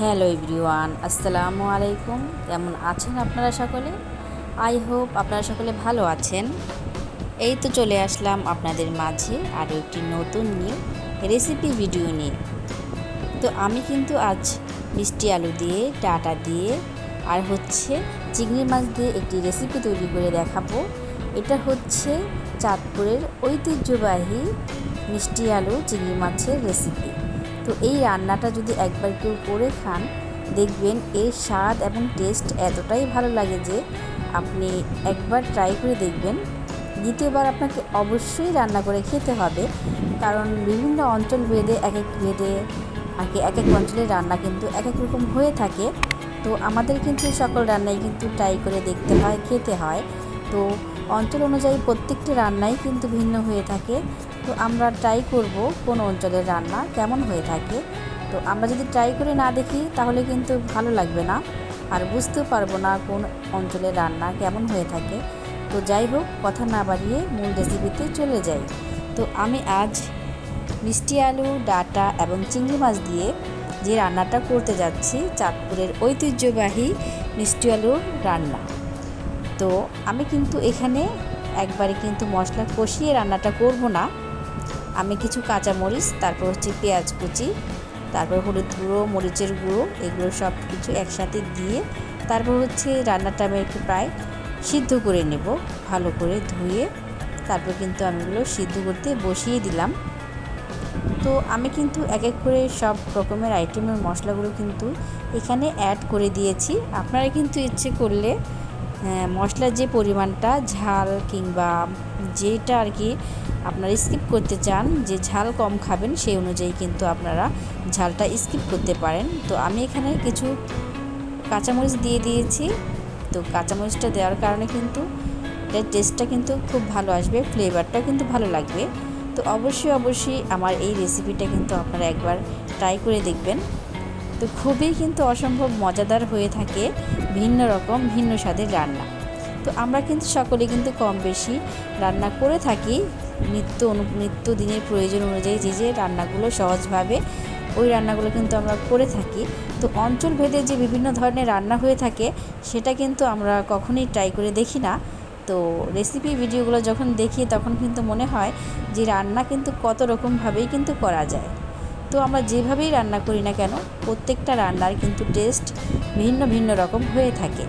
Hello everyone, আসসালামু আলাইকুম। কেমন আছেন আপনারা সকলে? আই হোপ আপনারা সকলে ভালো আছেন। এই তো চলে আসলাম আপনাদের মাঝে আরও একটি নতুন নিউ রেসিপি ভিডিও নিয়ে। তো আমি কিন্তু আজ মিষ্টি আলু দিয়ে, ডাটা দিয়ে আর হচ্ছে চিংড়ি মাছ দিয়ে একটি রেসিপি তৈরি করে দেখাবো। এটা হচ্ছে চাঁদপুরের ঐতিহ্যবাহী মিষ্টি আলু চিংড়ি মাছের রেসিপি। তো এই রান্নাটা যদি একবার কেউ করে খান, দেখবেন এর স্বাদ এবং টেস্ট এতটাই ভালো লাগে যে আপনি একবার ট্রাই করে দেখবেন। দ্বিতীয়বার আপনাকে অবশ্যই রান্না করে খেতে হবে, কারণ বিভিন্ন অঞ্চল ভেদে এক এক ভেদে আর কি এক এক অঞ্চলের রান্না কিন্তু এক এক রকম হয়ে থাকে। তো আমাদের কিন্তু সকল রান্নাই কিন্তু ট্রাই করে দেখতে হয়, খেতে হয়। তো অঞ্চল অনুযায়ী প্রত্যেকটি রান্নাই কিন্তু ভিন্ন হয়ে থাকে। তো আমরা ট্রাই করব কোন অঞ্চলের রান্না কেমন হয়ে থাকে। তো আমরা যদি ট্রাই করে না দেখি, তাহলে কিন্তু ভালো লাগবে না। আর বুঝতেও পারব না কোন অঞ্চলের রান্না কেমন হয়ে থাকে। তো যাই হোক, কথা না বাড়িয়ে মূল রেসিপিতে চলে যাই। তো আমি আজ মিষ্টি আলু, ডাটা এবং চিংড়ি মাছ দিয়ে যে রান্নাটা করতে যাচ্ছি, চাঁদপুরের ঐতিহ্যবাহী মিষ্টি আলুর রান্না। তো আমি কিন্তু এখানে একবারে কিন্তু মশলা কষিয়ে রান্নাটা করব না। আমি কিছু কাঁচামরিচ, তারপর হচ্ছে পেঁয়াজ কুচি, তারপর হলুদ গুঁড়ো, মরিচের গুঁড়ো, এগুলো সব কিছু একসাথে দিয়ে তারপর হচ্ছে রান্নাটা আমি একটু প্রায় সিদ্ধ করে নেব, ভালো করে ধুয়ে তারপর কিন্তু আমি এগুলো সিদ্ধ করতে বসিয়ে দিলাম। তো আমি কিন্তু এক এক করে সব রকমের আইটেমের মশলাগুলো কিন্তু এখানে অ্যাড করে দিয়েছি। আপনারা কিন্তু ইচ্ছে করলে মশলার যে পরিমাণটা, ঝাল কিংবা যেটা আর কি আপনারা স্কিপ করতে চান, যে ঝাল কম খাবেন সেই অনুযায়ী কিন্তু আপনারা ঝালটা স্কিপ করতে পারেন। তো আমি এখানে কিছু কাঁচামরিচ দিয়ে দিয়েছি। তো কাঁচামরিচটা দেওয়ার কারণে কিন্তু এর টেস্টটা কিন্তু খুব ভালো আসবে ফ্লেভারটা কিন্তু ভালো লাগবে। তো অবশ্যই অবশ্যই আমার এই রেসিপিটা কিন্তু আপনারা একবার ট্রাই করে দেখবেন। তো খুবই কিন্তু অসম্ভব মজাদার হয়ে থাকে ভিন্ন রকম, ভিন্ন স্বাদের রান্না। তো আমরা কিন্তু সকলে কিন্তু কম বেশি রান্না করে থাকি। নিত্য অনু, নিত্য দিনের প্রয়োজন অনুযায়ী যে যে রান্নাগুলো সহজভাবে ওই রান্নাগুলো কিন্তু আমরা করে থাকি। তো অঞ্চল ভেদে যে বিভিন্ন ধরনের রান্না হয়ে থাকে, সেটা কিন্তু আমরা কখনোই ট্রাই করে দেখি না। তো রেসিপি ভিডিওগুলো যখন দেখি, তখন কিন্তু মনে হয় যে রান্না কিন্তু কত রকমভাবেই কিন্তু করা যায়। তো আমরা যেভাবেই রান্না করি না কেন, প্রত্যেকটা রান্নার কিন্তু টেস্ট ভিন্ন ভিন্ন রকম হয়ে থাকে।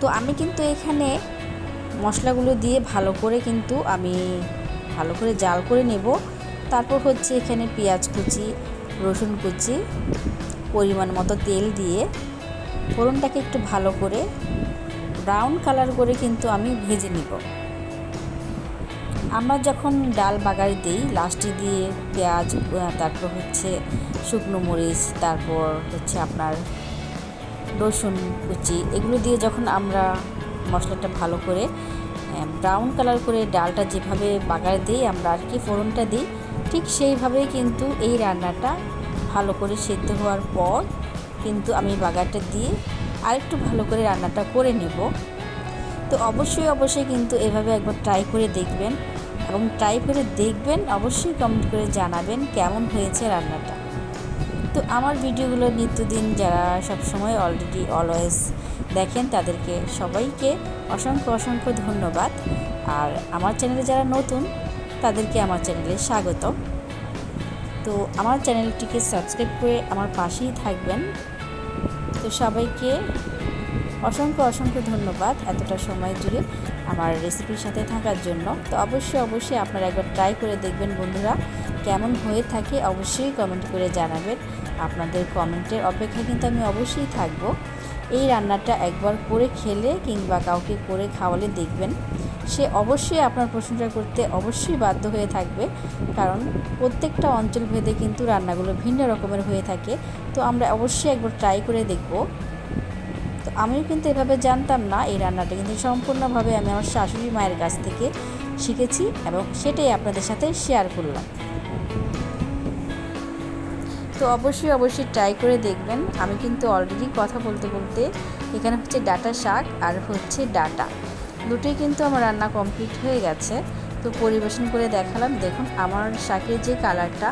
তো আমি কিন্তু এখানে মশলাগুলো দিয়ে ভালো করে কিন্তু আমি ভালো করে জাল করে নেব। তারপর হচ্ছে এখানে পেঁয়াজ কুচি, রসুন কুচি, পরিমাণ মতো তেল দিয়ে ফোড়নটাকে একটু ভালো করে ব্রাউন কালার করে কিন্তু আমি ভেজে নিব। আমরা যখন ডাল বাগার দিই, লাস্টে দিয়ে পেঁয়াজ তারপর হচ্ছে শুকনো মরিচ, তারপর হচ্ছে আপনার রসুন কুচি, এগুলো দিয়ে যখন আমরা মশলাটা ভালো করে ব্রাউন কালার করে ডালটা যেভাবে বাগার দিই, আমরা আর কি ফোড়নটা দিই, ঠিক সেইভাবেই কিন্তু এই রান্নাটা ভালো করে সেদ্ধ হওয়ার পর কিন্তু আমি বাগারটা দিয়ে আরেকটু ভালো করে রান্নাটা করে নেব। তো অবশ্যই অবশ্যই কিন্তু এভাবে একবার ট্রাই করে দেখবেন। এবং ট্রাই করে দেখবেন, অবশ্যই কমেন্ট করে জানাবেন কেমন হয়েছে রান্নাটা। তো আমার ভিডিওগুলো নিত্যদিন যারা সবসময় অলরেডি অলওয়েজ দেখেন, তাদেরকে সবাইকে অসংখ্য অসংখ্য ধন্যবাদ। আর আমার চ্যানেলে যারা নতুন, তাদেরকে আমার চ্যানেলে স্বাগত তো আমার চ্যানেলটিকে সাবস্ক্রাইব করে আমার পাশেই থাকবেন। তো সবাইকে অসংখ্য অসংখ্য ধন্যবাদ এতটা সময় জুড়ে। আমার রেসিপির সাথে থাকার জন্য। তো অবশ্যই অবশ্যই আপনারা একবার ট্রাই করে দেখবেন বন্ধুরা। কেমন হয়ে থাকে অবশ্যই কমেন্ট করে জানাবেন। আপনাদের কমেন্টের অপেক্ষায় কিন্তু আমি অবশ্যই থাকব। এই রান্নাটা একবার করে খেলে কিংবা কাউকে করে খাওয়ালে দেখবেন। সে অবশ্যই আপনার প্রশংসা করতে অবশ্যই বাধ্য হয়ে থাকবে। কারণ প্রত্যেকটা অঞ্চল ভেদে কিন্তু রান্নাগুলো ভিন্ন রকমের হয়ে থাকে। তো আমরা অবশ্যই একবার ট্রাই করে দেখব। তো আমিও কিন্তু এভাবে জানতাম না এই রান্নাটা কিন্তু সম্পূর্ণভাবে আমি আমার শাশুড়ি মায়ের কাছ থেকে শিখেছি এবং সেটাই আপনাদের সাথে শেয়ার করলাম। তো অবশ্যই অবশ্যই ট্রাই করে দেখবেন। আমি কিন্তু অলরেডি কথা বলতে বলতে এখানে হচ্ছে ডাটা শাক আর হচ্ছে ডাটা। দুটোই কিন্তু আমার রান্না কমপ্লিট হয়ে গেছে। তো পরিবেশন করে দেখালাম। দেখুন, আমার শাকের যে কালারটা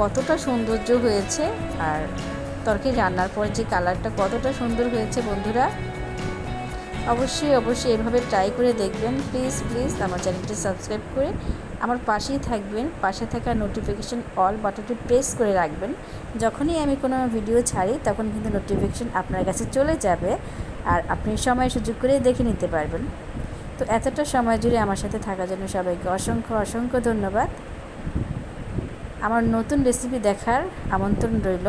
কতটা সৌন্দর্য হয়েছে আর তরকারি রান্নার পর যে কালারটা কতটা সুন্দর হয়েছে বন্ধুরা, অবশ্যই অবশ্যই এভাবে ট্রাই করে দেখবেন। প্লিজ প্লিজ আমার চ্যানেলটি সাবস্ক্রাইব করে আমার পাশেই থাকবেন। পাশে থাকা নোটিফিকেশান অল বাটনটি প্রেস করে রাখবেন। যখনই আমি কোনো ভিডিও ছাড়ি, তখন কিন্তু নোটিফিকেশান আপনার কাছে চলে যাবে আর আপনি সময় সুযোগ করে দেখে নিতে পারবেন। তো এতটা সময় জুড়ে আমার সাথে থাকার জন্য সবাইকে অসংখ্য অসংখ্য ধন্যবাদ। আমার নতুন রেসিপি দেখার আমন্ত্রণ রইল।